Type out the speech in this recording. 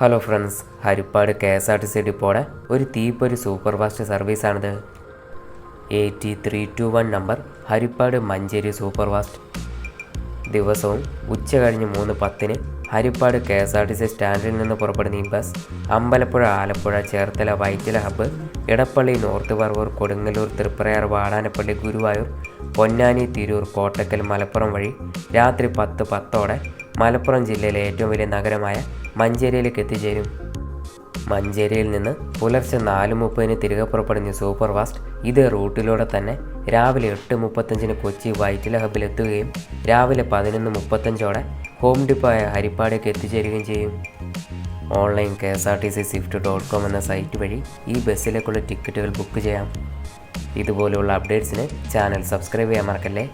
Hello friends Haripad K S R T C ഡിപ്പോടെ ഒരു തീപ്പൊരു super fast സർവീസാണിത്. Eighty three two one number Haripad Manjeri super fast ദിവസവും ഉച്ച കഴിഞ്ഞ് മൂന്ന് പത്തിന് Haripad K S R T C സ്റ്റാൻഡിൽ നിന്ന് പുറപ്പെടുന്ന ഈ bus Ambalappuzha Alappuzha Cherthala Vyttila hub Edappally north Paravur Kodungallur Triprayar Vadanappally Guruvayur Ponnani Tirur Kottakkal Malappuram വഴി രാത്രി പത്ത് പത്തോടെ മലപ്പുറം ജില്ലയിലെ ഏറ്റവും വലിയ നഗരമായ മഞ്ചേരിയിലേക്ക് എത്തിച്ചേരും. മഞ്ചേരിയിൽ നിന്ന് പുലർച്ചെ നാല് മുപ്പതിന് തിരികെ പുറപ്പെടുന്ന സൂപ്പർ ഫാസ്റ്റ് ഇതേ റൂട്ടിലൂടെ തന്നെ രാവിലെ എട്ട് മുപ്പത്തഞ്ചിന് കൊച്ചി വൈറ്റില ഹബിൽ എത്തുകയും രാവിലെ പതിനൊന്ന് മുപ്പത്തഞ്ചോടെ ഹോം ഡിപ്പായ ഹരിപ്പാടേക്ക് എത്തിച്ചേരുകയും ചെയ്യും. Online K S R T C swift dot com എന്ന സൈറ്റ് വഴി ഈ ബസ്സിലേക്കുള്ള ടിക്കറ്റുകൾ ബുക്ക് ചെയ്യാം. ഇതുപോലെയുള്ള അപ്ഡേറ്റ്സിന് ചാനൽ സബ്സ്ക്രൈബ് ചെയ്യാൻ മറക്കല്ലേ?